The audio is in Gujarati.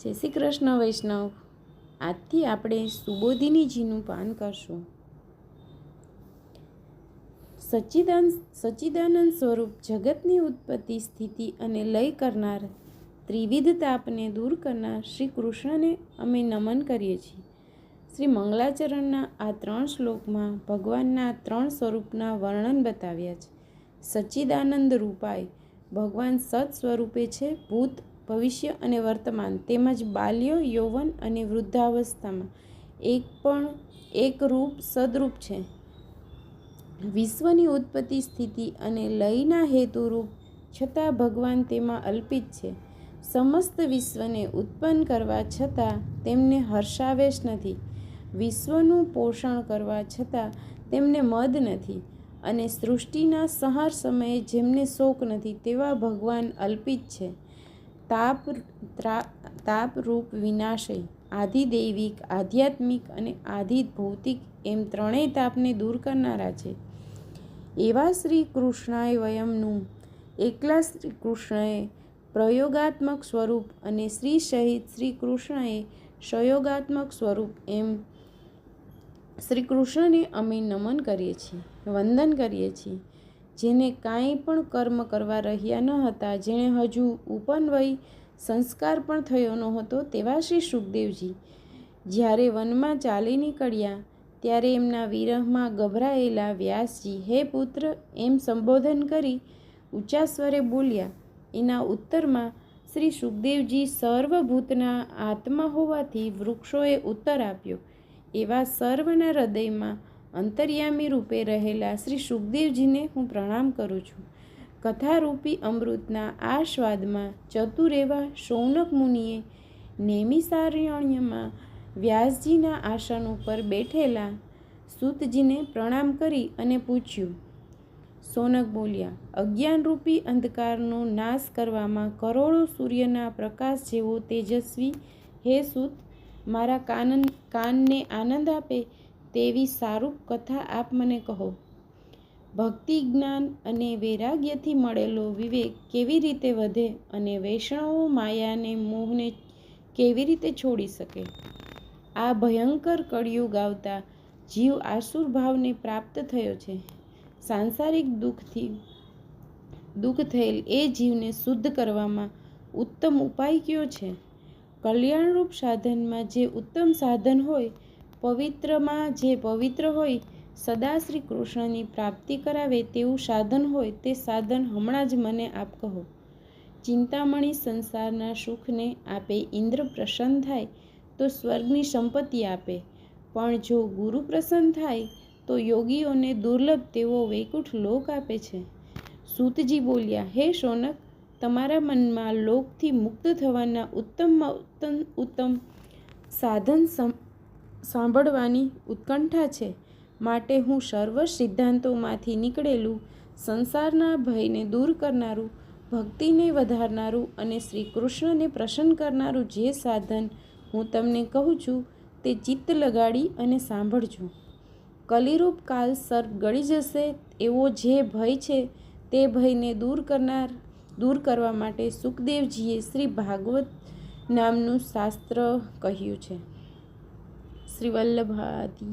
જય શ્રી કૃષ્ણ, વૈષ્ણવ. આજથી આપણે સુબોધિનીજીનું પાન કરશું. સચ્ચિદાન સચ્ચિદાનંદ સ્વરૂપ જગતની ઉત્પત્તિ, સ્થિતિ અને લય કરનાર ત્રિવિધ તાપને દૂર કરનાર શ્રી કૃષ્ણને અમે નમન કરીએ છીએ. શ્રી મંગલાચરણના આ ત્રણ શ્લોકમાં ભગવાનના ત્રણ સ્વરૂપના વર્ણન બતાવ્યા છે. સચ્ચિદાનંદ રૂપાય ભગવાન સત સ્વરૂપે છે, ભૂત ભવિષ્ય અને વર્તમાન તેમજ બાલ્ય, યૌવન અને વૃદ્ધાવસ્થામાં. એક પણ એકરૂપ સદરૂપ છે. વિશ્વની ઉત્પત્તિ સ્થિતિ અને લયના હેતુરૂપ છતાં ભગવાન તેમાં અલ્પિત છે. સમસ્ત વિશ્વને ઉત્પન્ન કરવા છતાં તેમને હર્ષાવેશ નથી. વિશ્વનું પોષણ કરવા છતાં તેમને મદ નથી અને સૃષ્ટિના સહાર સમયે જેમને શોક નથી તેવા ભગવાન અલ્પિત છે. તાપ તાપરૂપ વિનાશય, આધિદૈવિક, આધ્યાત્મિક અને આધિ ભૌતિક એમ ત્રણેય તાપને દૂર કરનારા છે. એવા શ્રી કૃષ્ણાય વયમનું એકલા શ્રી કૃષ્ણએ પ્રયોગાત્મક સ્વરૂપ અને શ્રી સહિત શ્રી કૃષ્ણએ સંયોગાત્મક સ્વરૂપ એમ શ્રી કૃષ્ણને અમે નમન કરીએ છીએ, વંદન કરીએ છીએ. જેને કાંઈ પણ કર્મ કરવા રહ્યા ન હતા, જેણે હજુ ઉપનવય સંસ્કાર પણ થયો ન હતો તેવા શ્રી સુખદેવજી. જ્યારે વનમાં ચાલી નીકળ્યા, ત્યારે એમના વિરહમાં ગભરાયેલા વ્યાસજી, હે પુત્ર, એમ સંબોધન કરી ઊંચા સ્વરે બોલ્યા, એના ઉત્તરમાં શ્રી સુખદેવજી સર્વભૂતના આત્મા હોવાથી વૃક્ષોએ ઉત્તર આપ્યો. એવા સર્વના હૃદયમાં અંતર્યામી રૂપે રહેલા શ્રી સુખદેવજીને હું પ્રણામ કરું છું. કથારૂપી અમૃતના આ સ્વાદમાં ચતુર એવા શૌનક મુનિએ નેમિસારણ્યમાં વ્યાસજીના આસન ઉપર બેઠેલા સૂતજીને પ્રણામ કરી અને પૂછ્યું સોનક બોલ્યા, અજ્ઞાનરૂપી અંધકારનો નાશ કરવામાં કરોડો સૂર્યના પ્રકાશ જેવો તેજસ્વી. હે સૂત, મારા કાનન, કાનને આનંદ આપે તેવી સારૂપ કથા આપ મને કહો. ભક્તિ, જ્ઞાન અને વૈરાગ્યથી મળેલો વિવેક કેવી રીતે વધે અને વૈષ્ણવો માયાને મોહને કેવી રીતે છોડી શકે? આ ભયંકર કળિયુગ આવતા જીવ આસુર ભાવને પ્રાપ્ત થયો છે. સાંસારિક દુઃખથી દુઃખ થયેલ એ જીવને શુદ્ધ કરવામાં ઉત્તમ ઉપાય કયો છે? કલ્યાણરૂપ સાધનમાં જે ઉત્તમ સાધન હોય પવિત્રમાં જે પવિત્ર હોય, સદા શ્રી કૃષ્ણની પ્રાપ્તિ કરાવે તેવું સાધન હોય તે સાધન હમણાં જ મને આપ કહો. ચિંતામણી સંસારના સુખને આપે ઇન્દ્ર પ્રસન્ન થાય, તો સ્વર્ગની સંપત્તિ આપે. પણ જો ગુરુ પ્રસન્ન થાય, તો યોગીઓને દુર્લભ તેવો વૈકુંઠ લોક આપે છે. સૂતજી બોલ્યા, હે શોનક તમારા મનમાં લોકથી મુક્ત થવાના ઉત્તમ ઉત્તમ ઉત્તમ સાધન સાંભળવાની ઉત્કંઠા છે. માટે હું સર્વ સિદ્ધાંતોમાંથી નીકળેલું સંસારના ભયને દૂર કરનારું, ભક્તિને વધારનારું અને શ્રી કૃષ્ણને પ્રસન્ન કરનારું જે સાધન હું તમને કહું છું તે ચિત્ત લગાડી અને સાંભળજો. કલિરૂપ કાલ સર્પ ગળી જશે, એવો જે ભય છે તે ભયને દૂર કરનાર, દૂર કરવા માટે સુખદેવજીએ શ્રી ભાગવત નામનું શાસ્ત્ર કહ્યું છે. શ્રી વલ્લભાદિ